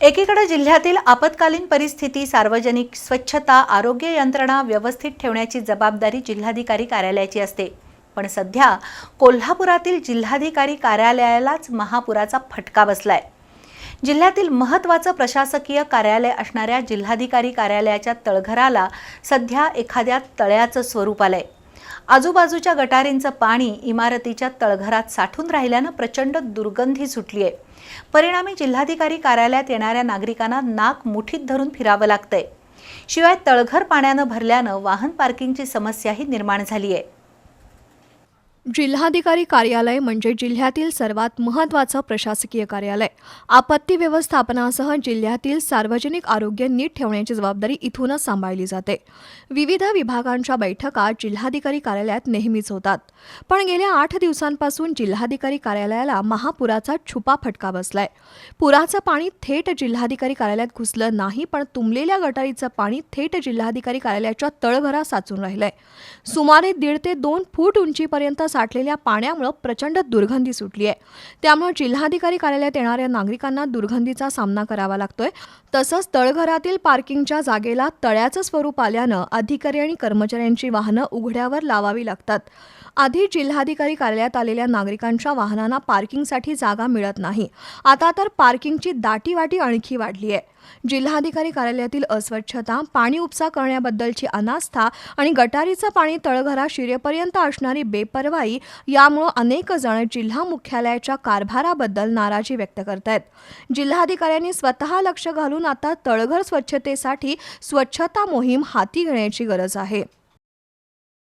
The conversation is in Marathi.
एकीकडे जिल्ह्यातील आपत्कालीन परिस्थिती सार्वजनिक स्वच्छता आरोग्य यंत्रणा व्यवस्थित ठेवण्याची जबाबदारी जिल्हाधिकारी कार्यालयाची असते. पण सध्या कोल्हापुरातील जिल्हाधिकारी कार्यालयालाच महापुराचा फटका बसलाय. जिल्ह्यातील महत्त्वाचं प्रशासकीय कार्यालय असणाऱ्या जिल्हाधिकारी कार्यालयाच्या तळघराला सध्या एखाद्या तळ्याचं स्वरूप आलंय. आजूबाजूच्या गटारींचं पाणी इमारतीच्या तळघरात साठून राहिल्यानं प्रचंड दुर्गंधी सुटली आहे परिणामी जिल्हाधिकारी कार्यालयात येणाऱ्या नागरिकांना नाक मुठीत धरून फिरावं लागतंय. शिवाय तळघर पाण्यानं भरल्यानं वाहन पार्किंगची समस्याही निर्माण झाली आहे जिल्हाधिकारी कार्यालय म्हणजे जिल्ह्यातील सर्वात महत्त्वाचं प्रशासकीय कार्यालय. आपत्ती व्यवस्थापनासह जिल्ह्यातील सार्वजनिक आरोग्य नीट ठेवण्याची जबाबदारी इथूनच सांभाळली जाते. विविध विभागांच्या बैठका जिल्हाधिकारी कार्यालयात नेहमीच होतात. पण गेल्या आठ दिवसांपासून जिल्हाधिकारी कार्यालयाला महापुराचा छुपा फटका बसलाय. पुराचं पाणी थेट जिल्हाधिकारी कार्यालयात घुसलं नाही पण तुंबलेल्या गटारीचं पाणी थेट जिल्हाधिकारी कार्यालयाच्या तळघरा साचून राहिलंय. सुमारे दीड ते दोन फूट उंचीपर्यंत साठलेल्या पाण्यामुळे प्रचंड दुर्गंधी सुटली आहे त्यामुळे जिल्हाधिकारी कार्यालयात येणाऱ्या नागरिकांना दुर्गंधीचा सामना करावा लागतोय. तसंच तळघरातील पार्किंगच्या जागेला तळ्याचं स्वरूप आल्यानं अधिकारी आणि कर्मचाऱ्यांची वाहनं उघड्यावर लावावी लागतात. आधी जिल्हाधिकारी कार्यालयात आलेल्या नागरिकांच्या वाहनांना पार्किंगसाठी जागा मिळत नाही. आता तर पार्किंगची दाटीवाटी आणखी वाढली आहे जिल्हाधिकारी कार्यालयातील अस्वच्छता पाणी उपसा करण्याबद्दलची अनास्था आणि गटारीचं पाणी तळघरा शिरेपर्यंत असणारी बेपर्वाई यामुळं अनेक जण जिल्हा मुख्यालयाच्या कारभाराबद्दल नाराजी व्यक्त करत आहेत जिल्हाधिकाऱ्यांनी स्वतः लक्ष घालून आता तळघर स्वच्छतेसाठी स्वच्छता मोहीम हाती घेण्याची गरज आहे.